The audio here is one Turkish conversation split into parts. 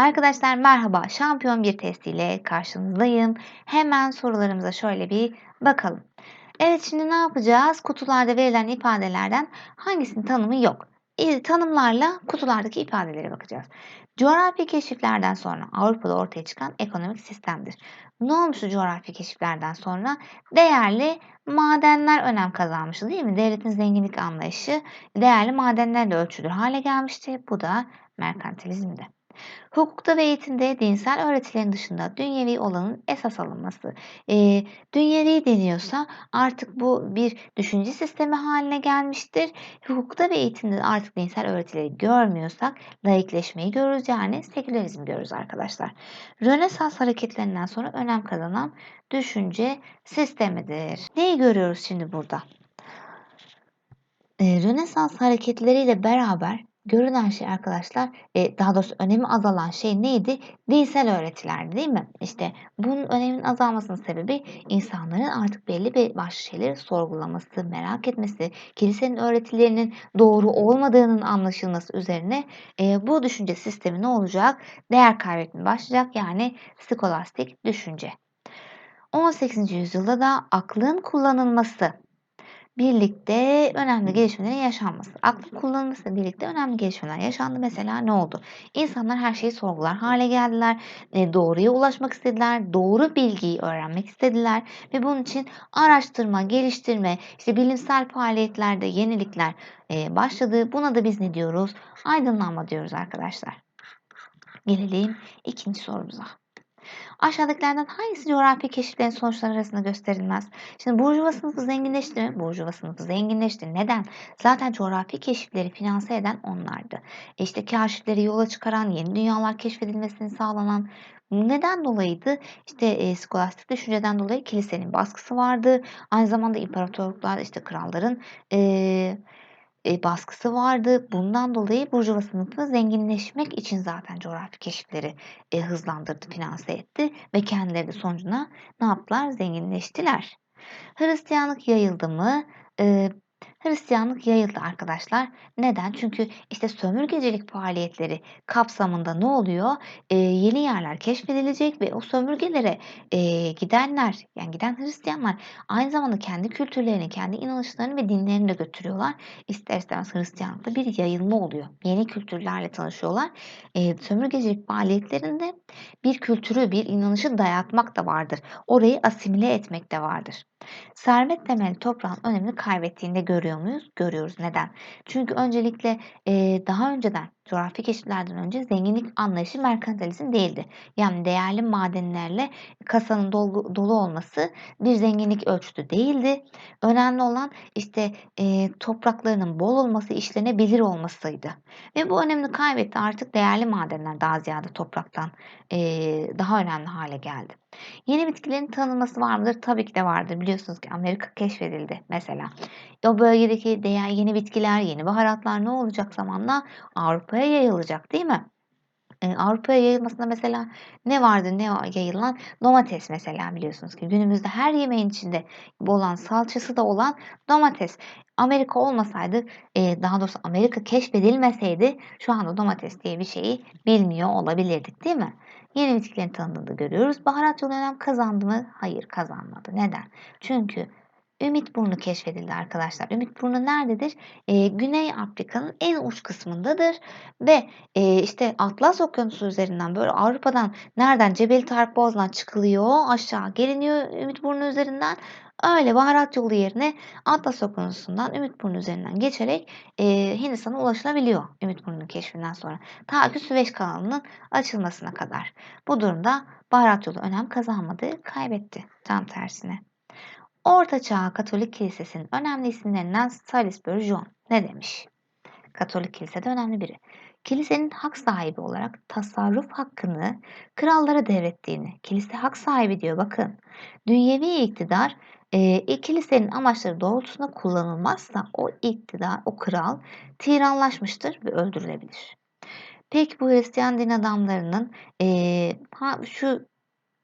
Arkadaşlar merhaba. Şampiyon bir testiyle karşınızdayım. Hemen sorularımıza şöyle bir bakalım. Evet şimdi ne yapacağız? Kutularda verilen ifadelerden hangisinin tanımı yok? E, tanımlarla kutulardaki ifadelere bakacağız. Coğrafi keşiflerden sonra Avrupa'da ortaya çıkan ekonomik sistemdir. Ne olmuştu coğrafi keşiflerden sonra? Değerli madenler önem kazanmıştı değil mi? Devletin zenginlik anlayışı değerli madenlerle ölçülür hale gelmişti. Bu da merkantilizmdi. Hukukta ve eğitimde dinsel öğretilerin dışında dünyevi olanın esas alınması. E, dünyevi deniyorsa artık bu bir düşünce sistemi haline gelmiştir. Hukukta ve eğitimde artık dinsel öğretileri görmüyorsak laikleşmeyi görürüz yani sekülerizm görürüz arkadaşlar. Rönesans hareketlerinden sonra önem kazanan düşünce sistemidir. Neyi görüyoruz şimdi burada? E, Rönesans hareketleriyle beraber görünen şey arkadaşlar e, daha doğrusu önemi azalan şey neydi? Dinsel öğretilerdi değil mi? İşte bunun önemin azalmasının sebebi insanların artık belli bir başlı şeyleri sorgulaması, merak etmesi, kilisenin öğretilerinin doğru olmadığının anlaşılması üzerine e, bu düşünce sistemi ne olacak? Değer kaybetmeye başlayacak yani skolastik düşünce. 18. yüzyılda da aklın kullanılması birlikte önemli gelişmelerin yaşanması. Aklın kullanılmasıyla birlikte önemli gelişmeler yaşandı. Mesela ne oldu? İnsanlar her şeyi sorgular hale geldiler. E, doğruya ulaşmak istediler. Doğru bilgiyi öğrenmek istediler. Ve bunun için araştırma, geliştirme, işte bilimsel faaliyetlerde yenilikler e, başladı. Buna da biz ne diyoruz? Aydınlanma diyoruz arkadaşlar. Gelelim ikinci sorumuza. Aşağıdakilerden hangisi coğrafi keşiflerin sonuçları arasında gösterilmez? Şimdi Burjuva sınıfı zenginleşti mi? Burjuva sınıfı zenginleşti. Neden? Zaten coğrafi keşifleri finanse eden onlardı. E işte kaşifleri yola çıkaran, yeni dünyalar keşfedilmesini sağlanan neden dolayıydı? İşte e, skolastik düşünceden dolayı kilisenin baskısı vardı. Aynı zamanda imparatorluklar, işte kralların e, e, baskısı vardı. Bundan dolayı Burjuva sınıfı zenginleşmek için zaten coğrafi keşifleri e, hızlandırdı, finanse etti ve kendileri de sonucuna ne yaptılar? Zenginleştiler. Hristiyanlık yayıldı mı? E, Hristiyanlık yayıldı arkadaşlar. Neden? Çünkü işte sömürgecilik faaliyetleri kapsamında ne oluyor? Ee, yeni yerler keşfedilecek ve o sömürgelere e, gidenler, yani giden Hristiyanlar aynı zamanda kendi kültürlerini, kendi inanışlarını ve dinlerini de götürüyorlar. İster istemez Hristiyanlıkta bir yayılma oluyor. Yeni kültürlerle tanışıyorlar. E, sömürgecilik faaliyetlerinde bir kültürü, bir inanışı dayatmak da vardır. Orayı asimile etmek de vardır. Servet temelli toprağın önemini kaybettiğinde görüyor muyuz? Görüyoruz. Neden? Çünkü öncelikle daha önceden coğrafi keşiflerden önce zenginlik anlayışı merkantilizm değildi. Yani değerli madenlerle kasanın dolu, dolu olması bir zenginlik ölçütü değildi. Önemli olan işte e, topraklarının bol olması, işlenebilir olmasıydı. Ve bu önemli kaybetti. Artık değerli madenler daha ziyade topraktan e, daha önemli hale geldi. Yeni bitkilerin tanınması var mıdır? Tabii ki de vardır. Biliyorsunuz ki Amerika keşfedildi mesela. O bölgedeki değer yeni bitkiler, yeni baharatlar ne olacak zamanla? Avrupa'ya yayılacak değil mi? Ee, Avrupa'ya yayılmasında mesela ne vardı ne yayılan? Domates mesela biliyorsunuz ki günümüzde her yemeğin içinde olan salçası da olan domates. Amerika olmasaydı e, daha doğrusu Amerika keşfedilmeseydi şu anda domates diye bir şeyi bilmiyor olabilirdik değil mi? Yeni bitkilerin tanındığını görüyoruz. Baharat yolu önem kazandı mı? Hayır kazanmadı. Neden? Çünkü Ümit Burnu keşfedildi arkadaşlar. Ümit Burnu nerededir? Ee, Güney Afrika'nın en uç kısmındadır ve e, işte Atlas Okyanusu üzerinden böyle Avrupa'dan nereden Cebel Tarık Boğazı'ndan çıkılıyor aşağı geliniyor Ümit Burnu üzerinden öyle baharat yolu yerine Atlas Okyanusu'ndan Ümit Burnu üzerinden geçerek e, Hindistan'a ulaşılabiliyor Ümit Burnu'nun keşfinden sonra. Ta ki Süveyş kanalının açılmasına kadar. Bu durumda baharat yolu önem kazanmadı, kaybetti. Tam tersine. Orta Çağ Katolik Kilisesi'nin önemli isimlerinden Salisbury John ne demiş? Katolik Kilisede önemli biri. Kilisenin hak sahibi olarak tasarruf hakkını krallara devrettiğini, kilise hak sahibi diyor bakın. Dünyevi iktidar e, kilisenin amaçları doğrultusunda kullanılmazsa o iktidar, o kral tiranlaşmıştır ve öldürülebilir. Peki bu Hristiyan din adamlarının e, ha, şu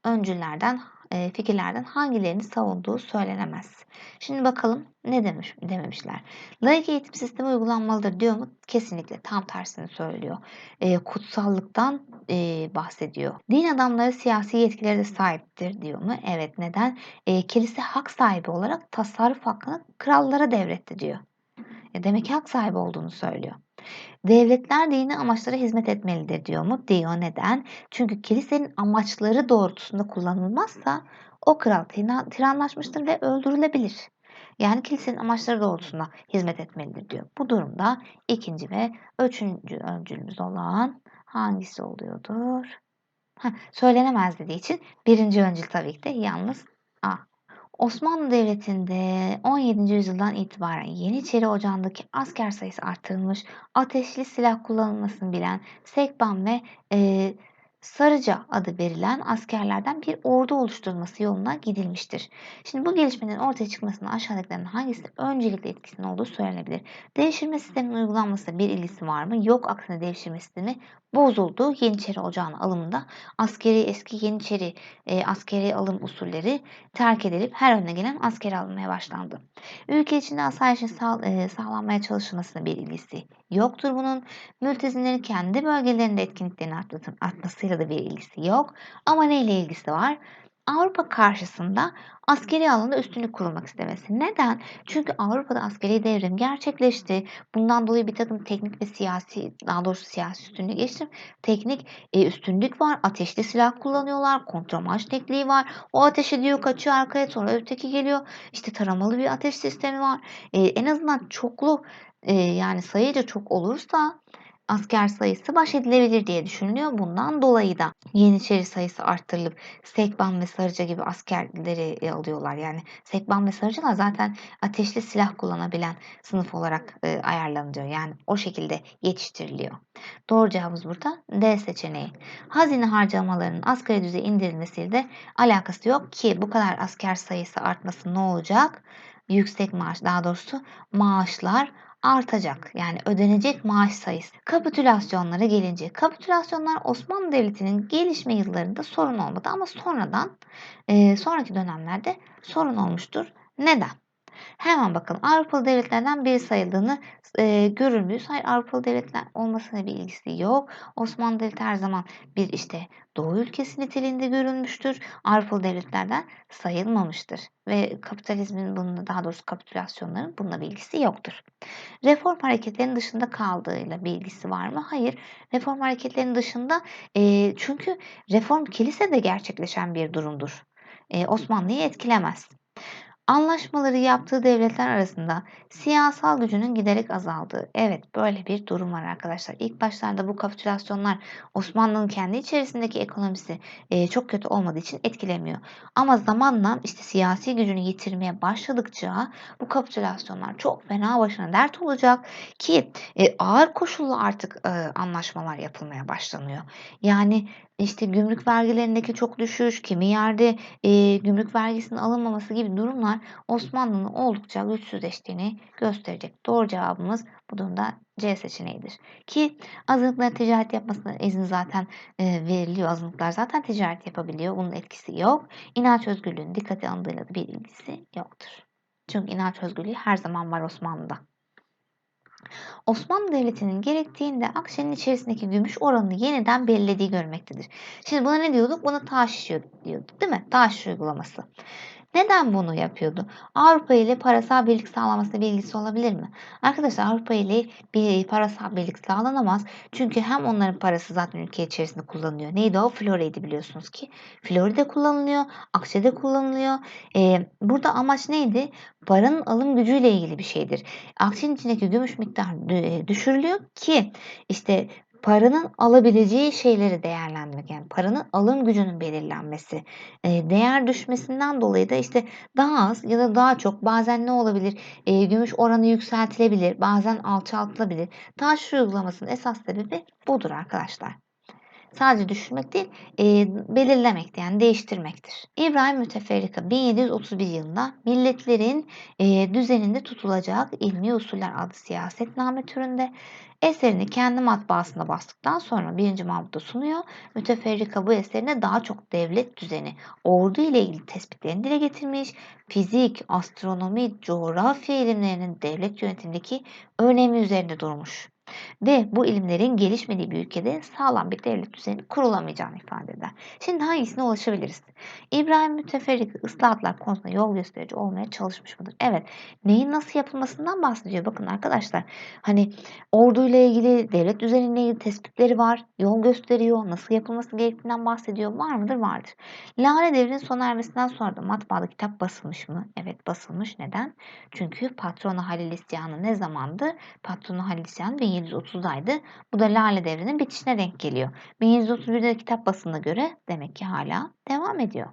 öncülerden e, fikirlerden hangilerini savunduğu söylenemez. Şimdi bakalım ne demiş dememişler. Laik eğitim sistemi uygulanmalıdır diyor mu? Kesinlikle tam tersini söylüyor. E, kutsallıktan e, bahsediyor. Din adamları siyasi yetkileri de sahiptir diyor mu? Evet neden? E, kilise hak sahibi olarak tasarruf hakkını krallara devretti diyor. E, demek ki hak sahibi olduğunu söylüyor. Devletler dini amaçlara hizmet etmelidir diyor mu? Diyor. Neden? Çünkü kilisenin amaçları doğrultusunda kullanılmazsa o kral tiranlaşmıştır ve öldürülebilir. Yani kilisenin amaçları doğrultusunda hizmet etmelidir diyor. Bu durumda ikinci ve üçüncü öncülümüz olan hangisi oluyordur? Heh, söylenemez dediği için birinci öncül tabii ki de yalnız A. Osmanlı Devleti'nde 17. yüzyıldan itibaren Yeniçeri Ocağı'ndaki asker sayısı artırılmış, ateşli silah kullanılmasını bilen Sekban ve e, Sarıca adı verilen askerlerden bir ordu oluşturulması yoluna gidilmiştir. Şimdi bu gelişmenin ortaya çıkmasının aşağıdakilerin hangisi öncelikle etkisinin olduğu söylenebilir. Devşirme sisteminin uygulanmasında bir ilgisi var mı? Yok aksine devşirme sistemi bozuldu. Yeniçeri Ocağı'nın alımında askeri eski Yeniçeri e, askeri alım usulleri terk edilip her önüne gelen askeri alınmaya başlandı. Ülke içinde asayişin sağ, e, sağlanmaya çalışılmasına bir ilgisi yoktur bunun. Mültecilerin kendi bölgelerinde etkinliklerin artmasıyla da bir ilgisi yok. Ama neyle ilgisi var? Avrupa karşısında askeri alanda üstünlük kurulmak istemesi. Neden? Çünkü Avrupa'da askeri devrim gerçekleşti. Bundan dolayı bir takım teknik ve siyasi, daha doğrusu siyasi üstünlük geçtim. Teknik e, üstünlük var. Ateşli silah kullanıyorlar. Kontramaş tekniği var. O ateş ediyor, kaçıyor arkaya sonra öteki geliyor. İşte taramalı bir ateş sistemi var. E, en azından çoklu e, yani sayıca çok olursa asker sayısı baş edilebilir diye düşünülüyor. Bundan dolayı da Yeniçeri sayısı arttırılıp Sekban ve Sarıca gibi askerleri e, alıyorlar. Yani Sekban ve Sarıcalar zaten ateşli silah kullanabilen sınıf olarak e, ayarlanıyor. Yani o şekilde yetiştiriliyor. Doğru cevabımız burada D seçeneği. Hazine harcamalarının asgari düzeye indirilmesiyle de alakası yok ki bu kadar asker sayısı artması ne olacak? Yüksek maaş daha doğrusu maaşlar artacak. Yani ödenecek maaş sayısı. Kapitülasyonlara gelince. Kapitülasyonlar Osmanlı Devleti'nin gelişme yıllarında sorun olmadı ama sonradan sonraki dönemlerde sorun olmuştur. Neden? Hemen bakalım Avrupalı devletlerden biri sayıldığını e, görür müyüz? Hayır Avrupalı devletler olmasına bir ilgisi yok. Osmanlı Devleti her zaman bir işte Doğu ülkesi niteliğinde görülmüştür. Avrupalı devletlerden sayılmamıştır. Ve kapitalizmin bununla daha doğrusu kapitülasyonların bununla bir ilgisi yoktur. Reform hareketlerinin dışında kaldığıyla bir ilgisi var mı? Hayır. Reform hareketlerinin dışında e, çünkü reform kilisede gerçekleşen bir durumdur. E, Osmanlı'yı etkilemez. Anlaşmaları yaptığı devletler arasında siyasal gücünün giderek azaldığı. Evet böyle bir durum var arkadaşlar. İlk başlarda bu kapitülasyonlar Osmanlı'nın kendi içerisindeki ekonomisi e, çok kötü olmadığı için etkilemiyor. Ama zamanla işte siyasi gücünü yitirmeye başladıkça bu kapitülasyonlar çok fena başına dert olacak ki e, ağır koşullu artık e, anlaşmalar yapılmaya başlanıyor. Yani işte gümrük vergilerindeki çok düşüş, kimi yerde e, gümrük vergisinin alınmaması gibi durumlar Osmanlı'nın oldukça güçsüzleştiğini gösterecek. Doğru cevabımız bu durumda C seçeneğidir. Ki azınlıkların ticaret yapmasına izin zaten e, veriliyor. Azınlıklar zaten ticaret yapabiliyor. Bunun etkisi yok. İnanç özgürlüğünün dikkate alındığıyla bir ilgisi yoktur. Çünkü inanç özgürlüğü her zaman var Osmanlı'da. Osmanlı Devleti'nin gerektiğinde akçenin içerisindeki gümüş oranını yeniden belirlediği görmektedir. Şimdi buna ne diyorduk? Buna taş diyorduk değil mi? Taş uygulaması. Neden bunu yapıyordu? Avrupa ile parasal birlik sağlamasına bir ilgisi olabilir mi? Arkadaşlar Avrupa ile bir parasal birlik sağlanamaz. Çünkü hem onların parası zaten ülke içerisinde kullanılıyor. Neydi o? Flora'ydı biliyorsunuz ki. Florida kullanılıyor. Akçede kullanılıyor. Ee, burada amaç neydi? Paranın alım gücüyle ilgili bir şeydir. Akçenin içindeki gümüş miktarı e, düşürülüyor ki işte paranın alabileceği şeyleri değerlendirmek yani paranın alım gücünün belirlenmesi e, değer düşmesinden dolayı da işte daha az ya da daha çok bazen ne olabilir e, gümüş oranı yükseltilebilir bazen alçaltılabilir taş uygulamasının esas sebebi budur arkadaşlar. Sadece düşürmek değil, e, belirlemektir yani değiştirmektir. İbrahim Müteferrika 1731 yılında milletlerin e, düzeninde tutulacak ilmi usuller adlı siyasetname türünde eserini kendi matbaasında bastıktan sonra 1. Mahmut'a sunuyor. Müteferrika bu eserine daha çok devlet düzeni, ordu ile ilgili tespitlerini dile getirmiş, fizik, astronomi, coğrafya ilimlerinin devlet yönetimindeki önemi üzerinde durmuş ve bu ilimlerin gelişmediği bir ülkede sağlam bir devlet düzeni kurulamayacağını ifade eder. Şimdi hangisine ulaşabiliriz? İbrahim Müteferrik ıslahatlar konusunda yol gösterici olmaya çalışmış mıdır? Evet. Neyin nasıl yapılmasından bahsediyor. Bakın arkadaşlar hani orduyla ilgili, devlet düzeniyle ilgili tespitleri var. Yol gösteriyor. Nasıl yapılması gerektiğinden bahsediyor. Var mıdır? Vardır. Lale devrinin sona ermesinden sonra da matbaada kitap basılmış mı? Evet basılmış. Neden? Çünkü patronu Halil İsyanı ne zamandı? Patronu Halil İsyanı 1730'daydı. Bu da Lale devrinin bitişine denk geliyor. 1731'de kitap basımına göre demek ki hala devam ediyor.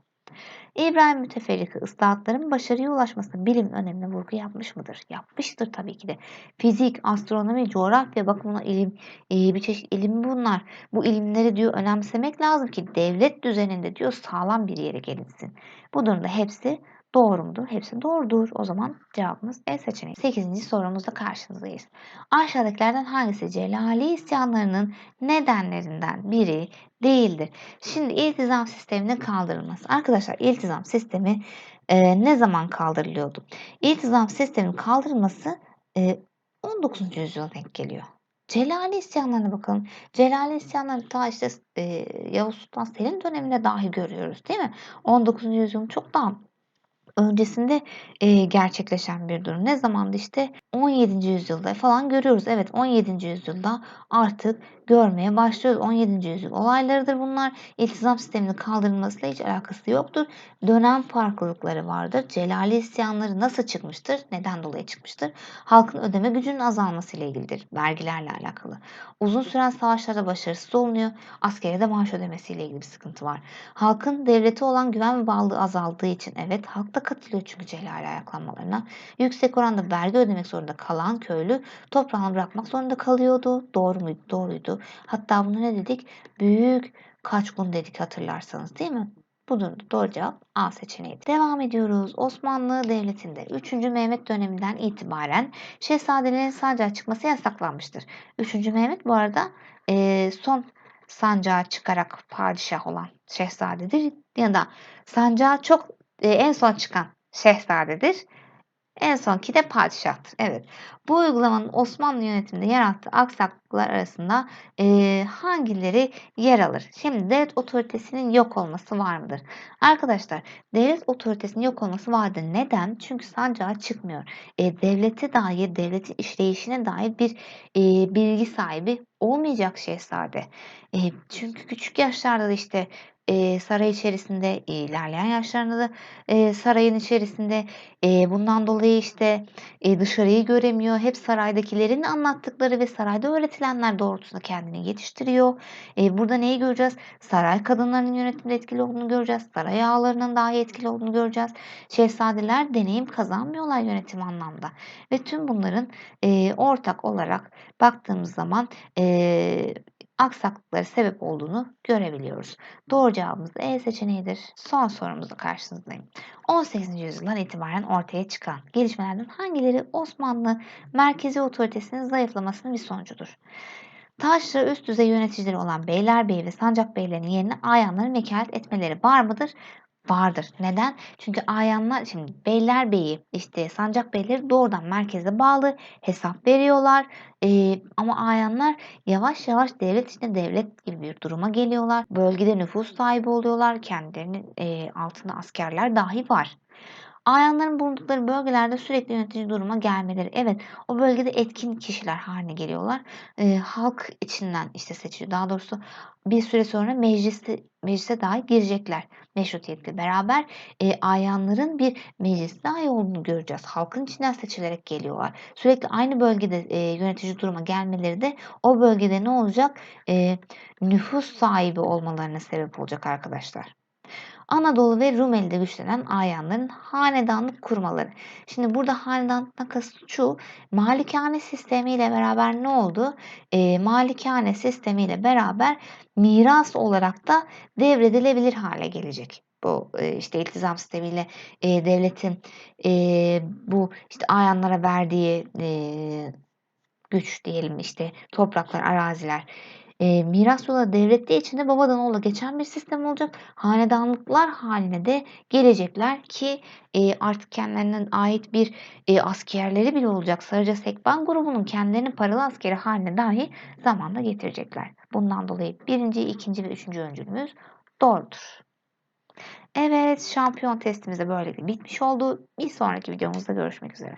İbrahim Müteferrika ıslahatların başarıya ulaşmasında bilim önemli vurgu yapmış mıdır? Yapmıştır tabii ki de. Fizik, astronomi, coğrafya bakımına ilim, e, bir çeşit ilim bunlar. Bu ilimleri diyor önemsemek lazım ki devlet düzeninde diyor sağlam bir yere gelinsin. Bu durumda hepsi Doğru mudur? Hepsi doğrudur. O zaman cevabımız E seçeneği. 8. sorumuzda karşınızdayız. Aşağıdakilerden hangisi Celali isyanlarının nedenlerinden biri değildir? Şimdi iltizam sisteminin kaldırılması. Arkadaşlar iltizam sistemi e, ne zaman kaldırılıyordu? İltizam sisteminin kaldırılması e, 19. yüzyıla denk geliyor. Celali isyanlarına bakalım. Celali isyanlarını ta işte e, Yavuz Sultan Selim döneminde dahi görüyoruz değil mi? 19. yüzyılın çok daha öncesinde e, gerçekleşen bir durum. Ne zamandı işte 17. yüzyılda falan görüyoruz. Evet 17. yüzyılda artık görmeye başlıyoruz. 17. yüzyıl olaylarıdır bunlar. İltizam sisteminin kaldırılmasıyla hiç alakası yoktur. Dönem farklılıkları vardır. Celali isyanları nasıl çıkmıştır? Neden dolayı çıkmıştır? Halkın ödeme gücünün azalması ile ilgilidir. Vergilerle alakalı. Uzun süren savaşlarda başarısız olunuyor. Askere de maaş ödemesiyle ilgili bir sıkıntı var. Halkın devlete olan güven ve bağlılığı azaldığı için evet halk da katılıyor çünkü celali ayaklanmalarına. Yüksek oranda vergi ödemek zorunda kalan köylü toprağını bırakmak zorunda kalıyordu. Doğru muydu? Doğruydu. Hatta bunu ne dedik? Büyük kaçkun dedik hatırlarsanız değil mi? Bu durumda doğru cevap A seçeneği. Devam ediyoruz. Osmanlı Devleti'nde 3. Mehmet döneminden itibaren şehzadelerin sancağa çıkması yasaklanmıştır. 3. Mehmet bu arada e, son sancağa çıkarak padişah olan şehzadedir ya da sancağa çok e, en son çıkan şehzadedir. En sonki de padişahtır. Evet. Bu uygulamanın Osmanlı yönetiminde yarattığı aksaklıklar arasında e, hangileri yer alır? Şimdi devlet otoritesinin yok olması var mıdır? Arkadaşlar devlet otoritesinin yok olması vardır. Neden? Çünkü sancağa çıkmıyor. E, devlete dair, devletin işleyişine dair bir e, bilgi sahibi olmayacak şehzade. E, çünkü küçük yaşlarda da işte e, saray içerisinde ilerleyen yaşlarında da e, sarayın içerisinde e, bundan dolayı işte e, dışarıyı göremiyor. Hep saraydakilerin anlattıkları ve sarayda öğretilenler doğrultusunda kendini yetiştiriyor. E, burada neyi göreceğiz? Saray kadınlarının yönetimde etkili olduğunu göreceğiz. Saray ağalarının daha etkili olduğunu göreceğiz. Şehzadeler deneyim kazanmıyorlar yönetim anlamda. Ve tüm bunların e, ortak olarak baktığımız zaman e, aksaklıkları sebep olduğunu görebiliyoruz. Doğru cevabımız E seçeneğidir. Son sorumuzla karşınızdayım. 18. yüzyıldan itibaren ortaya çıkan gelişmelerden hangileri Osmanlı merkezi otoritesinin zayıflamasının bir sonucudur? Taşra üst düzey yöneticileri olan beylerbeyi ve sancak beylerinin yerine ayanların vekalet etmeleri var mıdır? Vardır. Neden? Çünkü ayanlar şimdi beylerbeyi işte sancak beyleri doğrudan merkeze bağlı hesap veriyorlar. Ee, ama ayanlar yavaş yavaş devlet içinde devlet gibi bir duruma geliyorlar. Bölgede nüfus sahibi oluyorlar. Kendilerinin e, altında askerler dahi var. Ayanların bulundukları bölgelerde sürekli yönetici duruma gelmeleri. Evet o bölgede etkin kişiler haline geliyorlar. E, halk içinden işte seçiliyor. Daha doğrusu bir süre sonra mecliste, meclise dahi girecekler. Meşrutiyetle beraber e, ayanların bir meclis dahi olduğunu göreceğiz. Halkın içinden seçilerek geliyorlar. Sürekli aynı bölgede e, yönetici duruma gelmeleri de o bölgede ne olacak? E, nüfus sahibi olmalarına sebep olacak arkadaşlar. Anadolu ve Rumeli'de güçlenen Ayanların hanedanlık kurmaları. Şimdi burada hanedanlıktan kasıt şu, malikane sistemiyle beraber ne oldu? E, malikane sistemiyle beraber miras olarak da devredilebilir hale gelecek. Bu e, işte iltizam sistemiyle e, devletin e, bu işte ayanlara verdiği e, güç diyelim işte topraklar, araziler e, miras yola devrettiği için de babadan oğula geçen bir sistem olacak. Hanedanlıklar haline de gelecekler ki e, artık kendilerine ait bir e, askerleri bile olacak. Sarıca Sekban grubunun kendilerini paralı askeri haline dahi zamanla getirecekler. Bundan dolayı birinci, ikinci ve üçüncü öncülümüz doğrudur. Evet, şampiyon testimiz de böylelikle bitmiş oldu. Bir sonraki videomuzda görüşmek üzere.